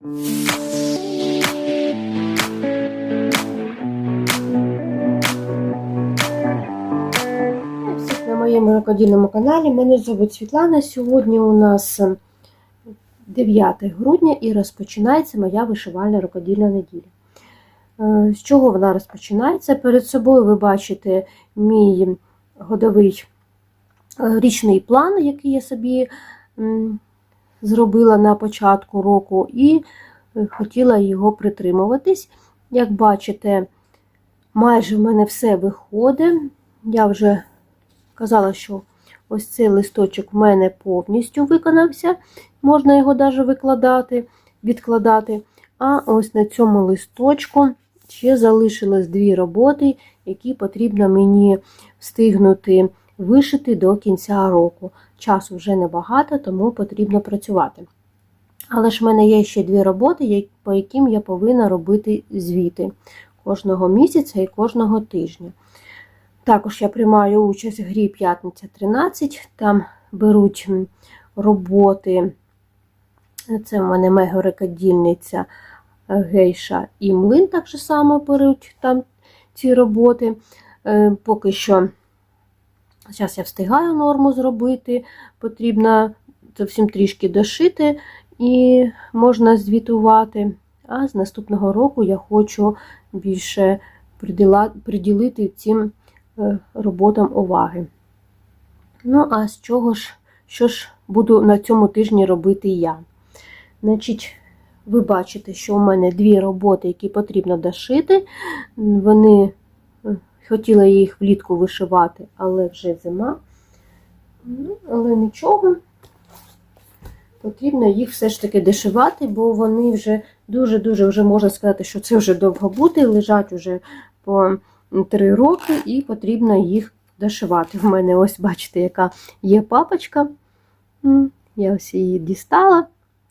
Всіх на моєму рукодільному каналі. Мене звуть Світлана. Сьогодні у нас 9 грудня і розпочинається моя вишивальна рукодільна неділя. Е, З чого вона розпочинається? Перед собою ви бачите мій годовий е, річний план, який я собі зробила на початку року, і е, хотіла його притримуватись. Як бачите, майже в мене все виходить. Я вже казала, що ось цей листочок в мене повністю виконався, можна його навіть викладати, відкладати. А ось на цьому листочку ще залишилось дві роботи, які потрібно мені встигнути вишити до кінця року. Часу вже небагато, тому потрібно працювати. Але ж в мене є ще дві роботи, по яким я повинна робити звіти кожного місяця і кожного тижня. Також я приймаю участь в грі П'ятниця 13. Там беруть роботи. Це в мене мега-рекодільниця Гейша і Млин так же само беруть там ці роботи. Поки що, зараз я встигаю норму зробити, потрібно зовсім трішки дошити і можна звітувати. А з наступного року я хочу більше приділити цим роботам уваги. Ну, а з чого ж, що ж буду на цьому тижні робити я? Значить, ви бачите, що у мене дві роботи, які потрібно дошити. Вони хотіла їх влітку вишивати, але вже зима. Ну, але нічого. Потрібно їх все ж таки дошивати, бо вони вже дуже-дуже вже можна сказати, що це вже довгобути, лежать уже по 3 роки, і потрібно їх дошивати. В мене ось, бачите, яка є папочка. Я ось її дістала.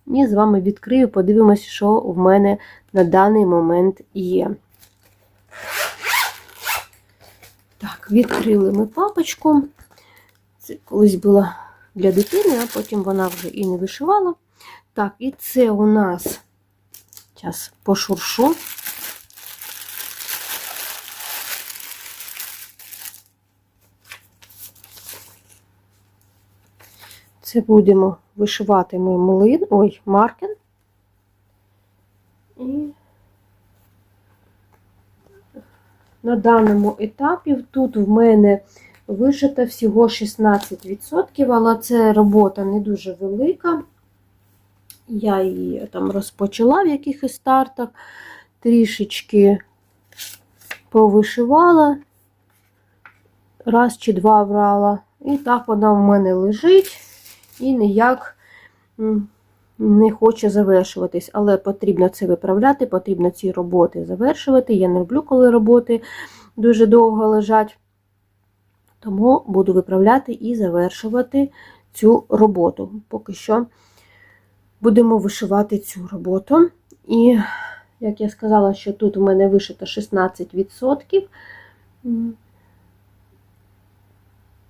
І з вами відкрию, подивимося, що в мене на даний момент є. Так, відкрили ми папочку. Це колись була для дитини, а потім вона вже і не вишивала. Так, і це у нас, зараз пошуршу. Це будемо вишивати ми млин, ой, маркен. І на даному етапі тут в мене вишито всього 16%, але це робота не дуже велика. Я її там розпочала в якихось стартах, трішечки повишивала, раз чи два брала. І так вона в мене лежить і ніяк не хоче завершуватись. Але потрібно це виправляти, потрібно ці роботи завершувати. Я не люблю, коли роботи дуже довго лежать. Тому буду виправляти і завершувати цю роботу. Поки що будемо вишивати цю роботу. І, як я сказала, що тут у мене вишито 16%.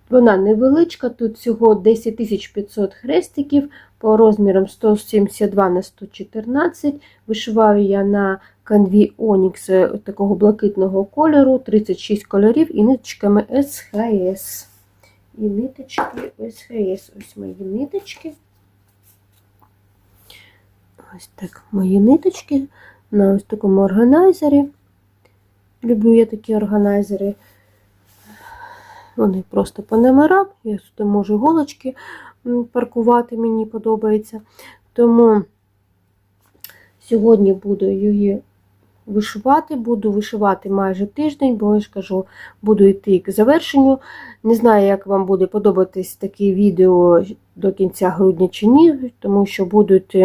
Вона невеличка, тут всього 10500 хрестиків по розмірам 172 на 114. Вишиваю я на канві Onyx такого блакитного кольору, 36 кольорів і ниточками СХС. І ниточки СХС. Ось мої ниточки. Ось так мої ниточки на ось такому органайзері. Люблю я такі органайзери. Вони просто по номерам. Я сюди можу голочки паркувати, мені подобається. Тому сьогодні буду її вишивати, буду вишивати майже тиждень, бо я ж кажу, буду йти к завершенню. Не знаю, як вам буде подобатись такі відео до кінця грудня чи ні, тому що будуть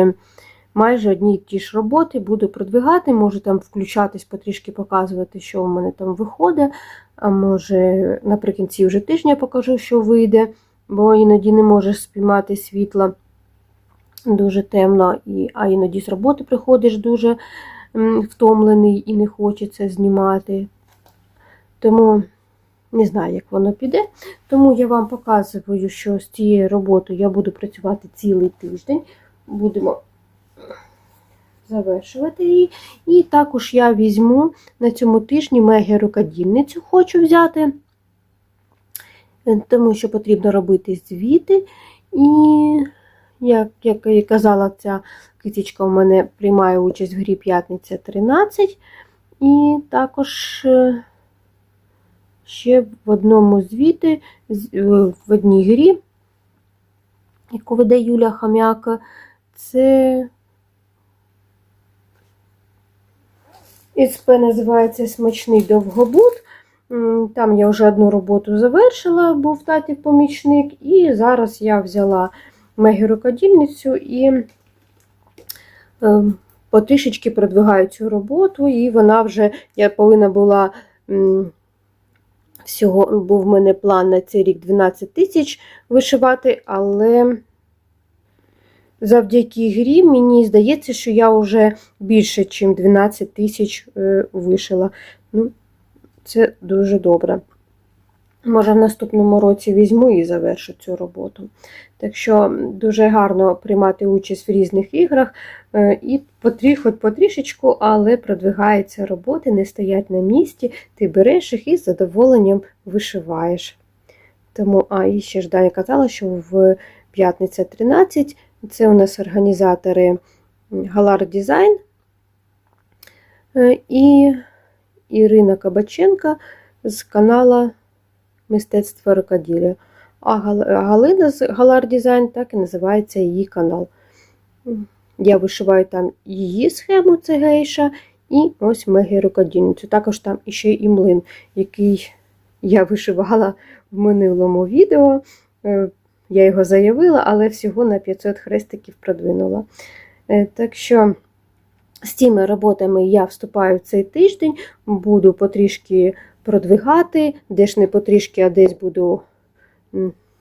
майже одні й ті ж роботи, буду продвигати, можу там включатись, потрішки показувати, що в мене там виходить. А може, наприкінці вже тижня покажу, що вийде, бо іноді не можеш спіймати світла дуже темно, і, а іноді з роботи приходиш дуже втомлений і не хочеться знімати. Тому не знаю, як воно піде. Тому я вам показую, що з цією роботою я буду працювати цілий тиждень. Будемо завершувати її. І також я візьму на цьому тижні мега рукодільницю хочу взяти, е, тому що потрібно робити звіти. І, як, як і казала, ця китічка у мене приймає участь в грі П'ятниця 13. І також е, ще в одному звіті, е, в одній грі, яку веде Юля Хам'яка, це СП називається Смачний довгобуд. М, Там я вже одну роботу завершила, був татів помічник, і зараз я взяла мегірокодільницю і е, потрішечки продвигаю цю роботу, і вона вже, я повинна була всього, був в мене план на цей рік 12 тисяч вишивати, але завдяки грі мені здається, що я вже більше, ніж 12 тисяч е, вишила. Ну, це дуже добре. Може, в наступному році візьму і завершу цю роботу. Так що дуже гарно приймати участь в різних іграх е, і потрі, хоч потрішечку, але продвигаються роботи, не стоять на місці, ти береш їх і з задоволенням вишиваєш. Тому, а і ще ж Даня казала, що в п'ятниця 13 це у нас організатори Галар Дизайн е, і Ірина Кабаченка з канала Мистецтво рукоділля. А Галина з Галар Дизайн так і називається її канал. Я вишиваю там її схему, це гейша, і ось меги рукодільницю. Також там іще і млин, який я вишивала в минулому відео. Я його заявила, але всього на 500 хрестиків продвинула. Е, Так що з цими роботами я вступаю в цей тиждень, буду потрішки продвигати, де ж не потрішки, а десь буду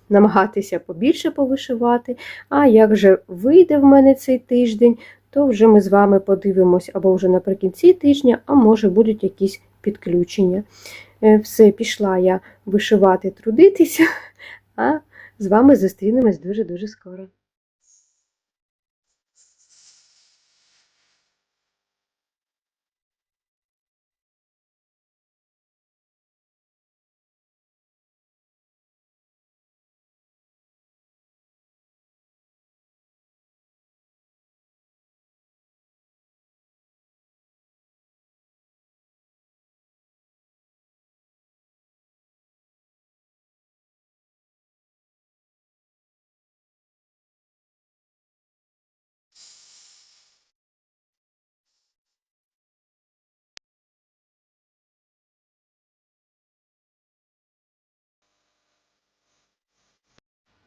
намагатися побільше повишивати. А як же вийде в мене цей тиждень, то вже ми з вами подивимось або вже наприкінці тижня, а може будуть якісь підключення. Е, Все, пішла я вишивати, трудитися, а з вами зустрінемось дуже-дуже скоро.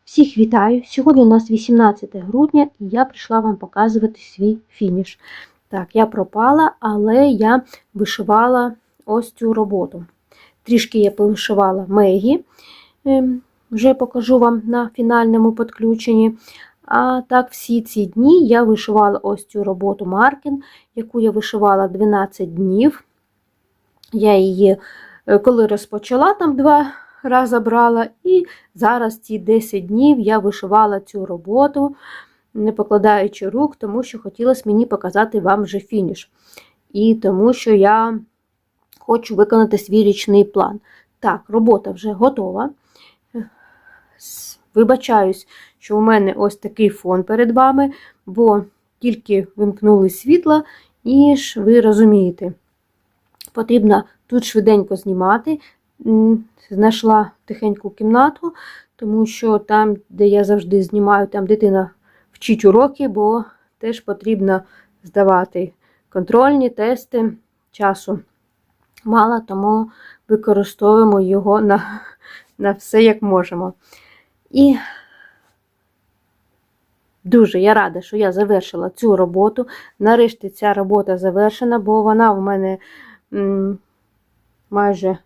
Всіх вітаю! Сьогодні у нас 18 грудня і я прийшла вам показувати свій фініш. Так, я пропала, але я вишивала ось цю роботу. Трішки я повишивала Мегі, ем, вже покажу вам на фінальному підключенні. А так, всі ці дні я вишивала ось цю роботу Маркін, яку я вишивала 12 днів. Я її, е, коли розпочала, там два брала, і зараз ці 10 днів я вишивала цю роботу, не покладаючи рук, тому що хотілося мені показати вам вже фініш. І тому що я хочу виконати свій річний план. Так, робота вже готова. Вибачаюсь, що у мене ось такий фон перед вами, бо тільки вимкнули світло, і ж ви розумієте, потрібно тут швиденько знімати. Знайшла тихеньку кімнату, тому що там, де я завжди знімаю, там дитина вчить уроки, бо теж потрібно здавати контрольні тести часу. Мало, тому використовуємо його на, на все, як можемо. І дуже я рада, що я завершила цю роботу. Нарешті ця робота завершена, бо вона в мене майже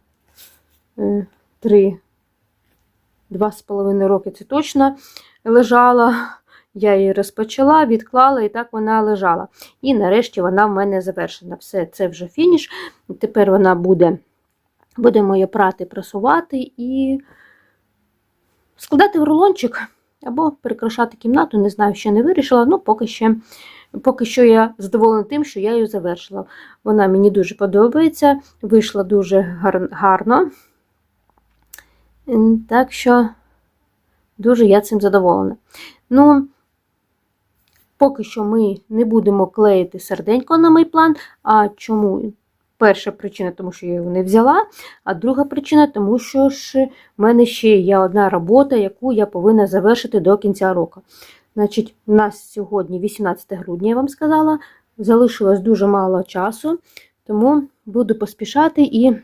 е, три, два з половиною роки це точно лежала. Я її розпочала, відклала, і так вона лежала. І нарешті вона в мене завершена. Все, це вже фініш. Тепер вона буде, будемо її прати, прасувати і складати в рулончик. або прикрашати кімнату, не знаю, ще не вирішила, ну поки ще. Поки що я задоволена тим, що я її завершила. Вона мені дуже подобається, вийшла дуже гарно. Так що дуже я цим задоволена. Ну, поки що ми не будемо клеїти серденько на мій план. А чому? Перша причина, тому що я його не взяла, а друга причина, тому що ж в мене ще є одна робота, яку я повинна завершити до кінця року. Значить, у нас сьогодні 18 грудня, я вам сказала, залишилось дуже мало часу, тому буду поспішати і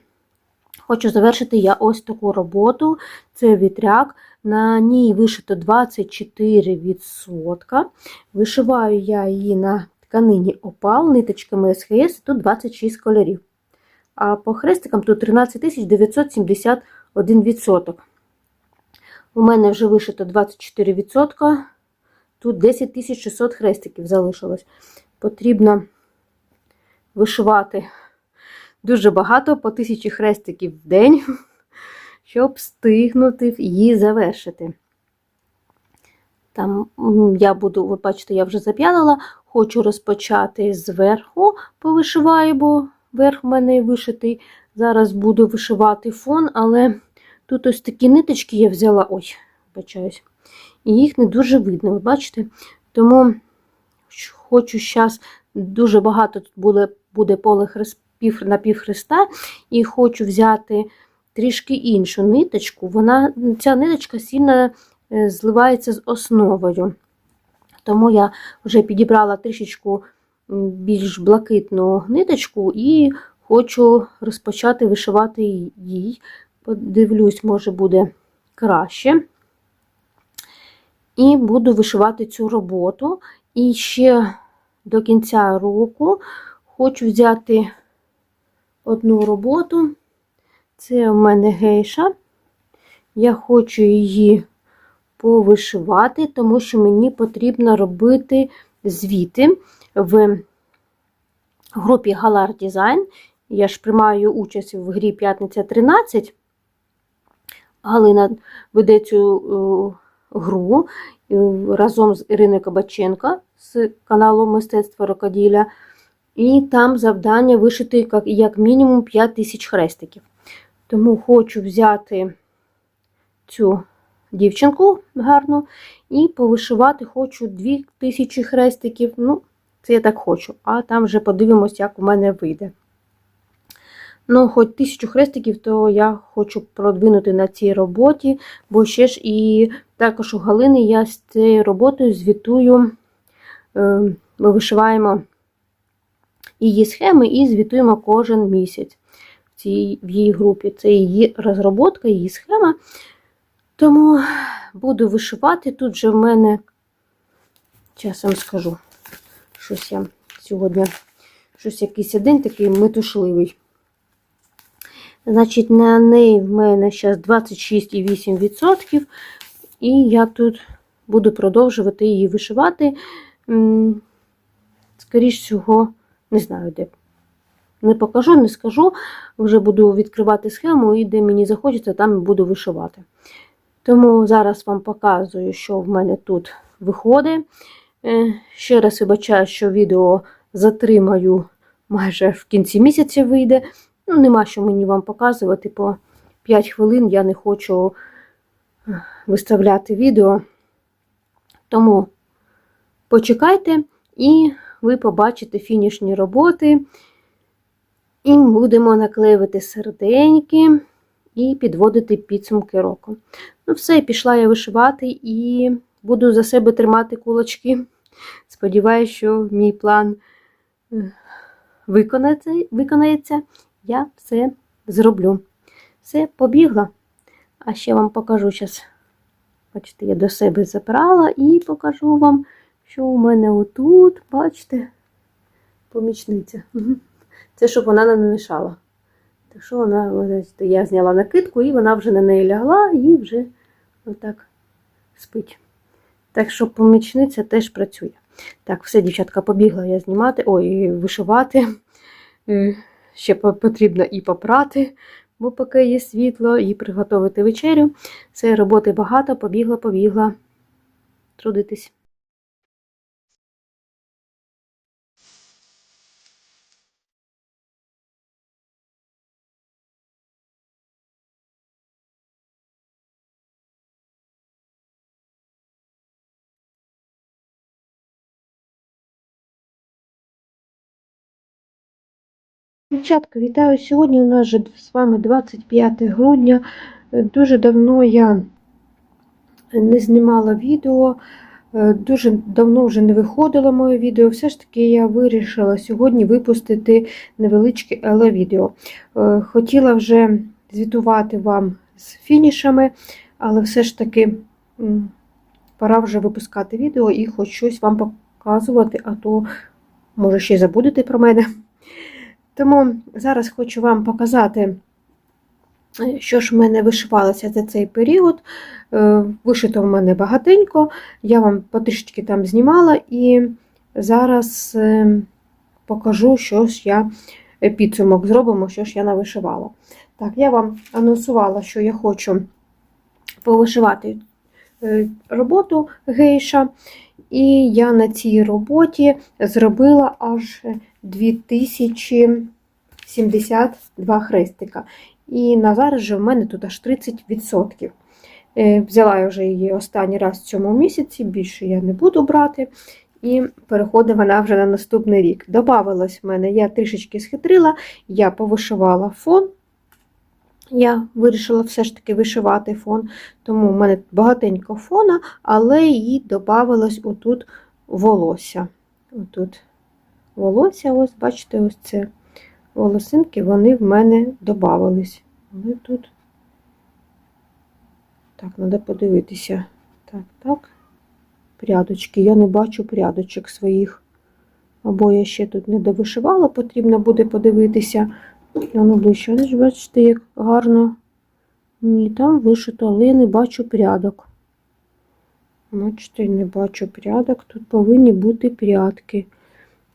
хочу завершити я ось таку роботу. Це вітряк. На ній вишито 24%. Вишиваю я її на тканині опал ниточками СХС, тут 26 кольорів. А по хрестикам тут 13 971%. У мене вже вишито 24%. Тут 10 600 хрестиків залишилось. Потрібно вишивати дуже багато, по 1000 хрестиків в день, щоб встигнути її завершити. Там я буду, ви бачите, я вже зап'ялила, хочу розпочати зверху, повишиваю, бо верх в мене вишитий. Зараз буду вишивати фон, але тут ось такі ниточки я взяла, ой, бачаюсь, і їх не дуже видно, ви бачите? Тому хочу зараз дуже багато тут буде, буде поле на півхреста, і хочу взяти трішки іншу ниточку. Вона, Ця ниточка сильно е, зливається з основою. Тому я вже підібрала трішечку більш блакитну ниточку і хочу розпочати вишивати їй. Подивлюсь, може буде краще. І буду вишивати цю роботу. І ще до кінця року хочу взяти одну роботу. Це у мене гейша. Я хочу її повишивати, тому що мені потрібно робити звіти в групі Galar Design. Я ж приймаю участь в грі П'ятниця 13. Галина веде цю е, гру е, разом з Іриною Кабаченко з каналу Мистецтво Рокоділля. І там завдання вишити як, мінімум 5 тисяч хрестиків. Тому хочу взяти цю дівчинку гарну і повишивати хочу 2000 хрестиків. Ну, це я так хочу, а там вже подивимось, як у мене вийде. Ну, хоч тисячу хрестиків, то я хочу продвинути на цій роботі, бо ще ж і також у Галини я з цією роботою звітую, ми вишиваємо її схеми і звітуємо кожен місяць в, цій, в її групі. Це її розробка, її схема. Тому буду вишивати. Тут же в мене, часом скажу, щось я сьогодні щось якийсь день такий метушливий. Значить, на неї в мене зараз 26,8%. І я тут буду продовжувати її вишивати. Скоріше всього, не знаю, де. Не покажу, не скажу. Вже буду відкривати схему, і де мені захочеться, там буду вишивати. Тому зараз вам показую, що в мене тут виходить. Ще раз вибачаю, що відео затримаю майже в кінці місяця вийде. Ну, нема що мені вам показувати. По 5 хвилин я не хочу виставляти відео. Тому почекайте, і ви побачите фінішні роботи. І будемо наклеювати серденьки і підводити підсумки року. Ну, все, пішла я вишивати і буду за себе тримати кулачки. Сподіваюся, що мій план виконається. виконається. Я все зроблю. Все, побігла. А ще вам покажу зараз. Бачите, я до себе забрала і покажу вам, що у мене отут, бачите, помічниця. Це щоб вона не мішала. Так що вона, я зняла накидку, і вона вже на неї лягла і вже отак спить. Так що помічниця теж працює. Так, все, дівчатка, побігла я знімати, ой, вишивати. Ще потрібно і попрати, бо поки є світло, і приготувати вечерю. Це роботи багато, побігла, побігла. трудитись. Дівчатка, вітаю! Сьогодні у нас же з вами 25 грудня. Е, Дуже давно я не знімала відео, е, дуже давно вже не виходило моє відео. Все ж таки я вирішила сьогодні випустити невеличке але відео. Е, Хотіла вже звітувати вам з фінішами, але все ж таки пора вже випускати відео і хоч щось вам показувати, а то, може, ще забудете про мене. Тому зараз хочу вам показати, е, що ж в мене вишивалося за цей період. Е, Вишито в мене багатенько, я вам потрішечки там знімала і зараз е, покажу, що ж я підсумок зробимо, що ж я навишивала. Так, я вам анонсувала, що я хочу повишивати роботу гейша, і я на цій роботі зробила аж 2072 хрестика. І на зараз же в мене тут аж 30%. Е, Взяла я вже її останній раз в цьому місяці, більше я не буду брати. І переходить вона вже на наступний рік. Добавилось в мене, я трішечки схитрила, я повишивала фон. Я вирішила все ж таки вишивати фон, тому в мене багатенько фона, але їй додавалось отут волосся. Отут волосся, ось, бачите, ось це волосинки, вони в мене додавались. Але тут, так, треба подивитися. Так, так. Прядочки. Я не бачу прядочок своїх. Або я ще тут не довишивала, потрібно буде подивитися. Воно ближче. Ж бачите, як гарно. Ні, там вишито, але я не бачу прядок. Бачите, не бачу прядок. Тут повинні бути прядки.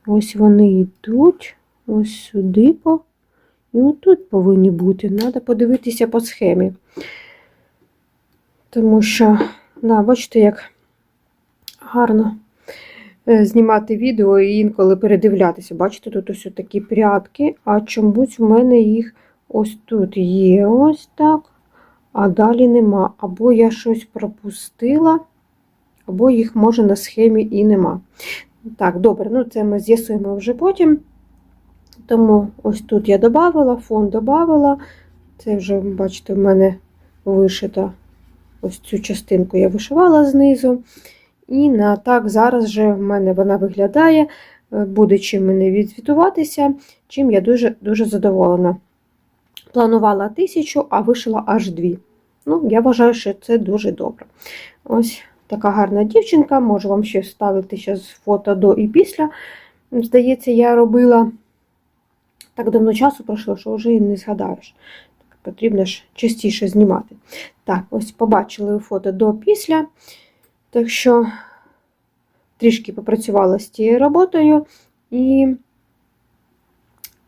Ось вони йдуть, ось сюди по. І отут повинні бути. Треба подивитися по схемі. Тому що, да, бачите, як гарно знімати відео і інколи передивлятися. Бачите, тут ось такі прядки, а чомусь в мене їх ось тут є ось так, а далі нема. Або я щось пропустила, або їх може на схемі і нема. Так, добре, ну це ми з'ясуємо вже потім. Тому ось тут я додавала, фон додавала. Це вже, бачите, в мене вишито ось цю частинку я вишивала знизу. І на так зараз вже в мене вона виглядає, е, буде чим мене відзвітуватися, чим я дуже дуже задоволена. Планувала тисячу, а вишила аж дві. Ну, я вважаю, що це дуже добре. Ось така гарна дівчинка, можу вам ще вставити зараз фото до і після. Здається, я робила так давно часу пройшло, що вже і не згадаєш. Потрібно ж частіше знімати. Так, ось побачили фото до після. Так що трішки попрацювала з цією роботою і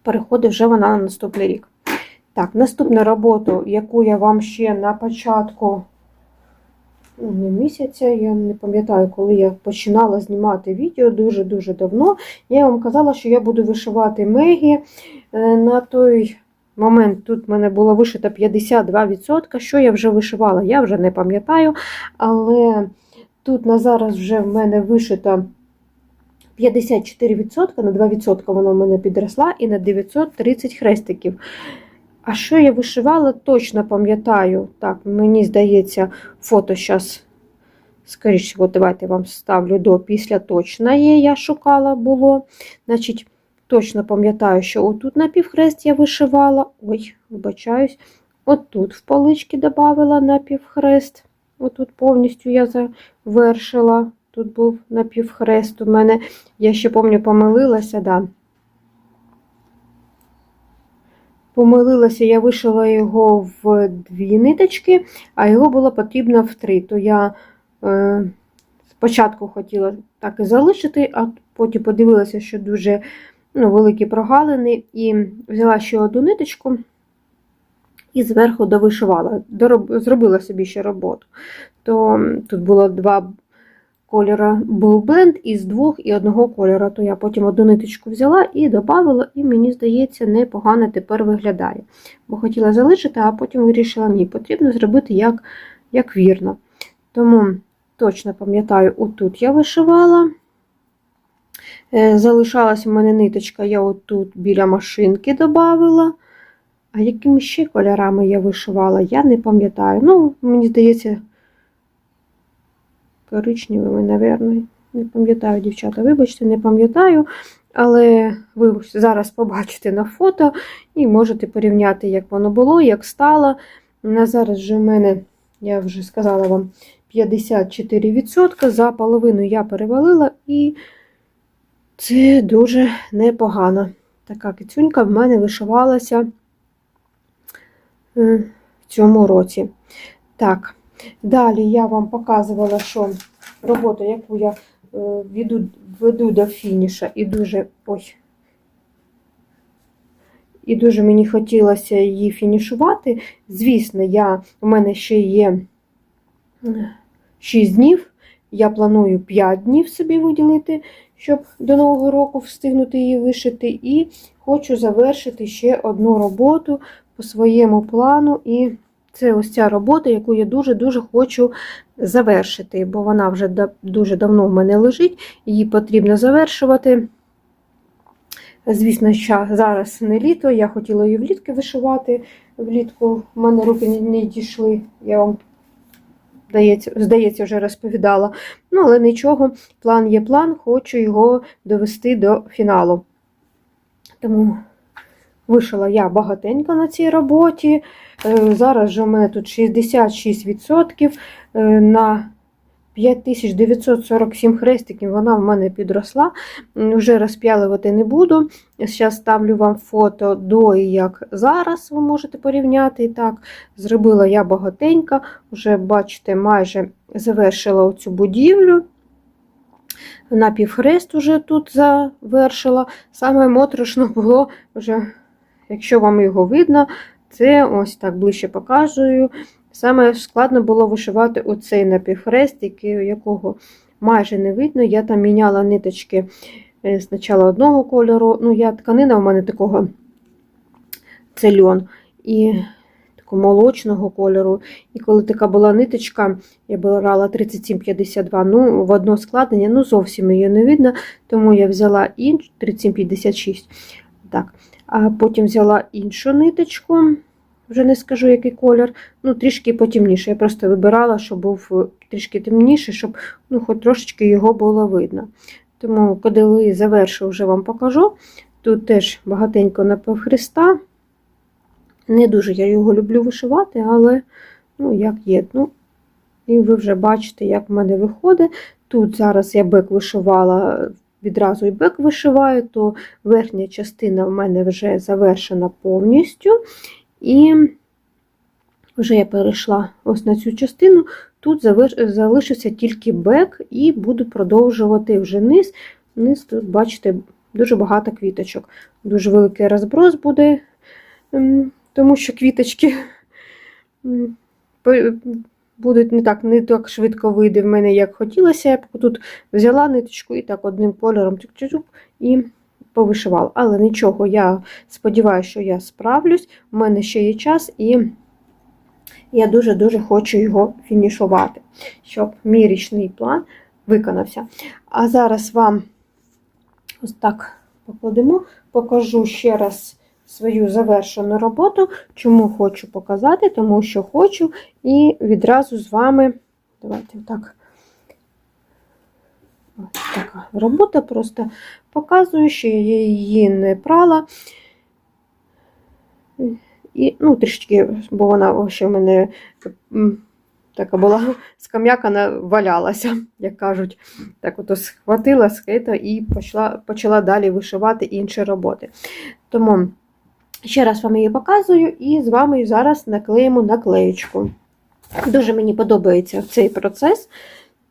переходить вже вона на наступний рік. Так, наступну роботу, яку я вам ще на початку ну, не місяця, я не пам'ятаю, коли я починала знімати відео дуже-дуже давно. Я вам казала, що я буду вишивати Мегі. Е, На той момент тут в мене було вишито 52%. Що я вже вишивала, я вже не пам'ятаю, але. Тут на зараз вже в мене вишито 54%, на 2% воно в мене підросла, і на 930 хрестиків. А що я вишивала, точно пам'ятаю. Так, мені здається, фото зараз, скоріше, давайте вам ставлю до після точно є, я шукала було. Значить, точно пам'ятаю, що отут на півхрест я вишивала. Ой, вибачаюсь, отут в полички додавала на півхрест. Отут повністю я завершила. Тут був напівхрест у мене. Я ще пам'ятаю, помилилася, да. Помилилася, я вишила його в дві ниточки, а його було потрібно в три. То я е, спочатку хотіла так і залишити, а потім подивилася, що дуже ну, великі прогалини, і взяла ще одну ниточку і зверху довишивала, дороб, зробила собі ще роботу. То тут було два кольору був бленд із двох і одного кольору. То я потім одну ниточку взяла і додала, і мені здається, непогано тепер виглядає. Бо хотіла залишити, а потім вирішила, ні, потрібно зробити як, як вірно. Тому точно пам'ятаю, отут я вишивала. Е, Залишалась у мене ниточка, я отут біля машинки додавала. А якими ще кольорами я вишивала, я не пам'ятаю. Ну, мені здається, коричневими, напевно. Не пам'ятаю, дівчата, вибачте, не пам'ятаю. Але ви зараз побачите на фото і можете порівняти, як воно було, як стало. На зараз же в мене, я вже сказала вам, 54%. За половину я перевалила, і це дуже непогано. Така кицюнька в мене вишивалася в цьому році. Так, далі я вам показувала, що роботу, яку я е, веду, веду до фініша, і дуже ой, і дуже мені хотілося її фінішувати. Звісно, я, у мене ще є 6 днів. Я планую 5 днів собі виділити, щоб до Нового року встигнути її вишити. І хочу завершити ще одну роботу по своєму плану. І це ось ця робота, яку я дуже-дуже хочу завершити, бо вона вже дуже давно в мене лежить, її потрібно завершувати. Звісно, зараз не літо, я хотіла її влітки вишивати. Влітку в мене руки не дійшли, я вам, здається, здається, вже розповідала. Ну, але нічого, план є план, хочу його довести до фіналу. Тому вишила я багатенько на цій роботі. Зараз же у мене тут 66% на 5947 хрестиків вона в мене підросла. Вже розп'ялювати не буду. Зараз ставлю вам фото до і як зараз, ви можете порівняти. І так, зробила я багатенько, вже, бачите, майже завершила оцю будівлю. Напівхрест уже тут завершила. Саме моторошно було, вже, якщо вам його видно, це ось так ближче показую. Саме складно було вишивати оцей напівхрест, якого майже не видно. Я там міняла ниточки спочатку одного кольору. Ну, я тканина у мене такого це льон, і такого молочного кольору. І коли така була ниточка, я брала 37,52, ну, в одно складення, ну зовсім її не видно, тому я взяла іншу 37,56. Так. А потім взяла іншу ниточку вже не скажу, який колір, ну, трішки потемніше. Я просто вибирала, щоб був трішки темніший, щоб ну, хоч трошечки його було видно. Тому, коли завершу, вже вам покажу. Тут теж багатенько напівхреста. Не дуже я його люблю вишивати, але, ну, як є. Ну, І ви вже бачите, як в мене виходить. Тут зараз я бек вишивала, відразу і бек вишиваю, то верхня частина в мене вже завершена повністю. І вже я перейшла ось на цю частину. Тут залишився тільки бек, і буду продовжувати вже низ. Низ тут, бачите, дуже багато квіточок. Дуже великий розброс буде, тому що квіточки будуть не так не так швидко вийде в мене, як хотілося. Я тут взяла ниточку і так одним кольором і повишивала. Але нічого, я сподіваюся, що я справлюсь. У мене ще є час, і я дуже-дуже хочу його фінішувати, щоб мій річний план виконався. А зараз вам ось так покладемо, покажу ще раз свою завершену роботу. Чому хочу показати, тому що хочу, і відразу з вами, давайте так. Така робота, просто показую, що я її не прала. І, ну, трішки, бо вона ще в мене така була скам'якана, валялася, як кажуть. Так от схватила скита і почала почала далі вишивати інші роботи. Тому ще раз вам її показую, і з вами зараз наклеїмо наклеєчку. Дуже мені подобається цей процес.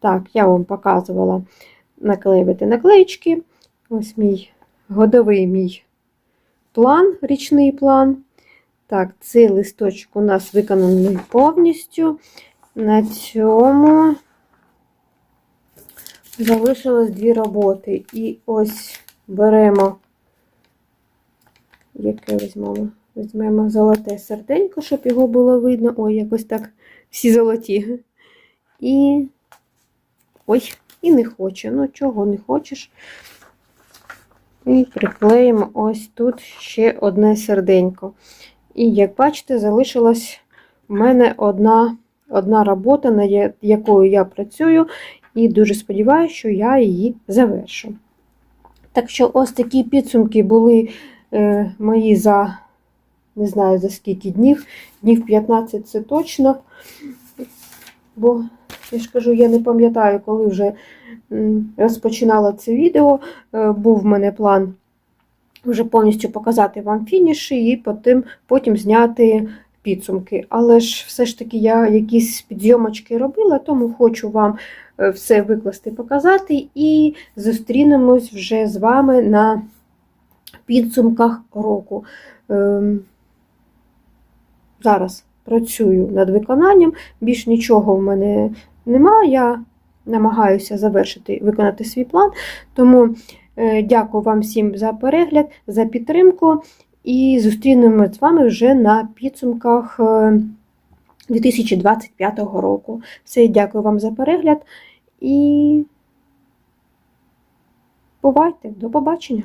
Так, я вам показувала наклеювати наклеїчки. Ось мій годовий мій план, річний план. Так, цей листочок у нас виконаний повністю. На цьому Залишилось дві роботи. І ось беремо, яке візьмемо? Візьмемо золоте серденько, щоб його було видно. Ой, якось так всі золоті. І. Ой, і не хоче. Ну, чого не хочеш? І приклеїмо ось тут ще одне серденько. І, як бачите, залишилась в мене одна, одна робота, над якою я працюю, і дуже сподіваюся, що я її завершу. Так що, ось такі підсумки були мої за не знаю за скільки днів, днів 15 це точно. Бо, я ж кажу, я не пам'ятаю, коли вже розпочинала це відео. Е, Був в мене план вже повністю показати вам фініші і потім, потім зняти підсумки. Але ж все ж таки я якісь підйомочки робила, тому хочу вам е, все викласти, показати і зустрінемось вже з вами на підсумках року. Ем, Зараз працюю над виконанням, більш нічого в мене немає. Я намагаюся завершити, виконати свій план. Тому е, дякую вам всім за перегляд, за підтримку. І зустрінемось з вами вже на підсумках е, 2025 року. Все, дякую вам за перегляд і бувайте, до побачення!